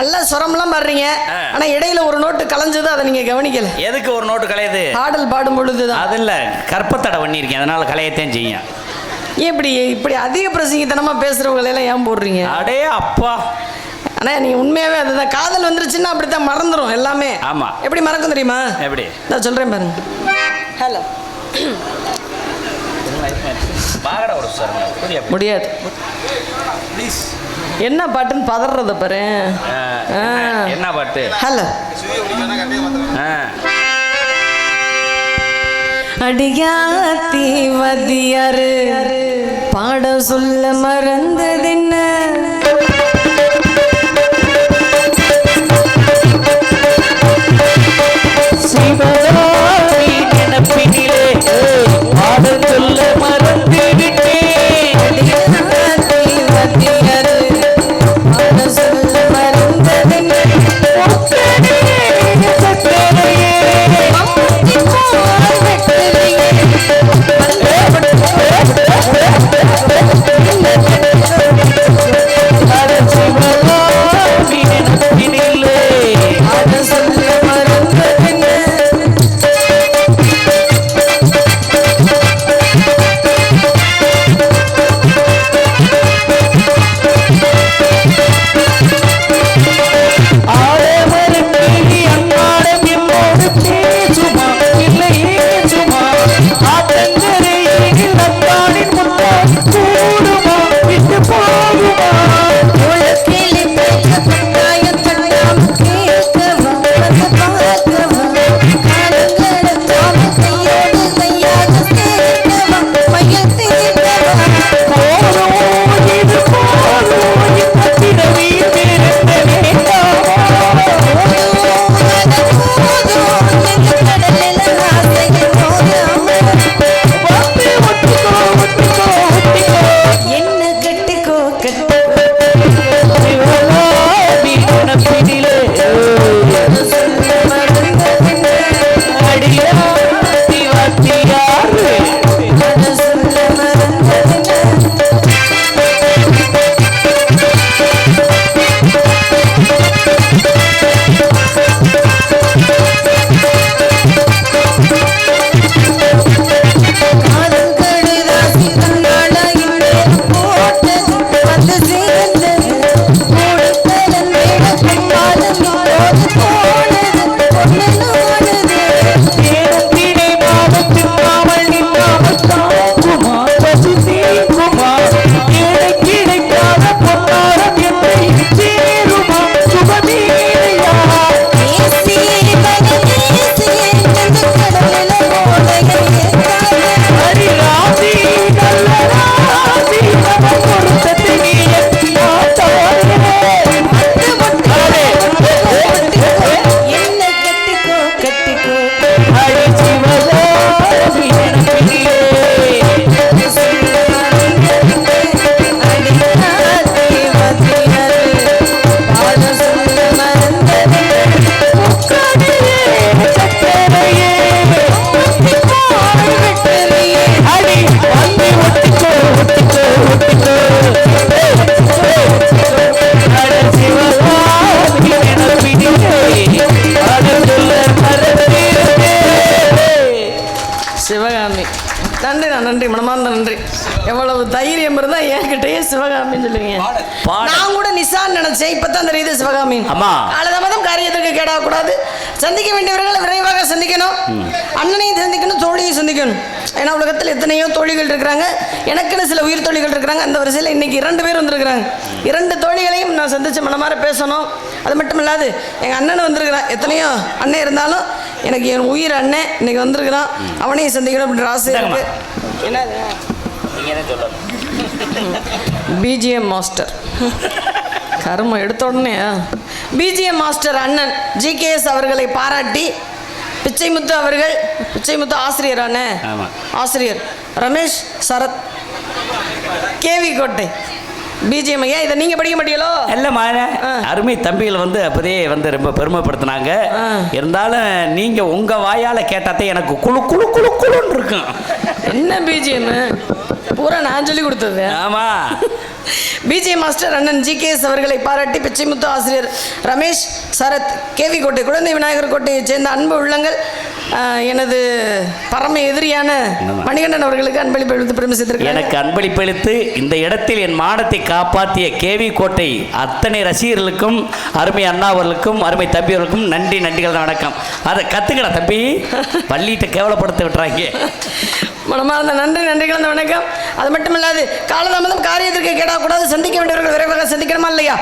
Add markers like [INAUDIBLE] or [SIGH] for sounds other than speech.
நல்ல சுரம்லாம் பாடுறீங்க. ஆனா இடையில ஒரு நோட்டு கலைஞ்சது அதை நீங்க கவனிக்கல. எதுக்கு ஒரு நோட்டு கலையுது? பாடல் பாடும் பொழுதுதான். அது இல்ல கற்பத்தடை பண்ணியிருக்கேன் அதனால கலையத்தான் செய்யும். ஏன் இப்படி இப்படி அதிக பிரசங்கித்தனமா பேசுறவங்களை எல்லாம் ஏன் போடுறீங்க? அடே அப்பா. ஆனா நீ உண்மையாவே அதுதான். காதல் வந்துருச்சுன்னா அப்படித்தான் மறந்துடும் எல்லாமே. ஆமா. எப்படி மறக்கும் தெரியுமா? எப்படி? நான் சொல்றேன் பாருங்க. ஹலோ முடியாது. என்ன பாட்டுன்னு பதறத பாரு. என்ன பாட்டு ஹலோ. அடியாத்தி வதியாரு பாட சொல்ல மறந்ததென்ன சிவகாமி சிவகாமின்னு சொல்லுவீங்க. நான் கூட நிசான் நினைச்சேன் இப்பதான் தெரியுது சிவகாமி அம்மா. காலதாமதம் காரியத்திற்கு கேடாகக்கூடாது. சந்திக்க வேண்டியவர்களை விரைவாக சந்திக்கணும். அண்ணனையும் சந்திக்கணும் தோழியும் சந்திக்கணும். ஏன்னா உலகத்தில் எத்தனையோ தோழிகள் இருக்கிறாங்க. எனக்குன்னு சில உயிர் தோழிகள் இருக்கிறாங்க. அந்த வரிசையில் இன்னைக்கு இரண்டு பேர் வந்திருக்கிறாங்க. இரண்டு தோழிகளையும் நான் சந்திச்சு மனமார பேசணும். அது மட்டும் இல்லாது எங்கள் அண்ணன் வந்திருக்கிறான். எத்தனையோ அண்ணன் இருந்தாலும் எனக்கு என் உயிர் அண்ணன் இன்னைக்கு வந்திருக்கிறான். அவனையும் சந்திக்கணும் அப்படின்ற ஆசை இருக்கு. என்னது? நீங்க என்ன சொல்லணும்? பிஜிஎம் மாஸ்டர் கருமம் எடுத்த உடனே பிஜிஎம் மாஸ்டர் அண்ணன் ஜிகேஎஸ் அவர்களை பாராட்டி பிச்சைமுத்து அவர்கள் பிச்சைமுத்து ஆசிரியரான ஆமா. ஆசிரியர் ரமேஷ் சரத் கேவி கோட்டை. பிஜிஎம் ஐயா இதை நீங்க படிக்க மாட்டீங்களோ? இல்லைம்மா. அருமை தம்பிகள் வந்து அப்போதே வந்து ரொம்ப பெருமைப்படுத்தினாங்க. இருந்தாலும் நீங்க உங்க வாயால கேட்டாத்தே எனக்கு குழு குழு குழு குழுன்னு இருக்கும். என்ன பிஜிஎம் பூரா நான் சொல்லி கொடுத்தது. ஆமா. பிஜே மாஸ்டர் அண்ணன் ஜி அவர்களை பாராட்டி பிச்சைமுத்து ஆசிரியர் ரமேஷ் சரத் கேவி கோட்டை குழந்தை விநாயகர் கோட்டையைச் சேர்ந்த அன்பு உள்ளங்கள் எனது பரம எதிரியான மணிகண்டன் அவர்களுக்கு அன்பளிப்பு எழுத்து பெருமை சேர்த்திருக்கிறாங்க எனக்கு அன்பளிப்பளித்து இந்த இடத்தில் என் மானத்தை காப்பாற்றிய கேவி கோட்டை அத்தனை ரசிகர்களுக்கும் அருமை அண்ணா அவர்களுக்கும் அருமை தம்பி அவர்களுக்கும் நன்றி நன்றிகள் வணக்கம். அதை கத்துக்கடா தம்பி. [LAUGHS] பள்ளிகிட்ட கேவலப்படுத்த விட்டுறாங்க. மனமார்ந்த நன்றி நன்றிகள் கலந்த வணக்கம். அது மட்டும் இல்லாது காலதாமதம் காரியத்திற்கு கேடாக்கூடாது சந்திக்க வேண்டியவர்கள் விரைவாக சந்திக்கணுமா இல்லையா?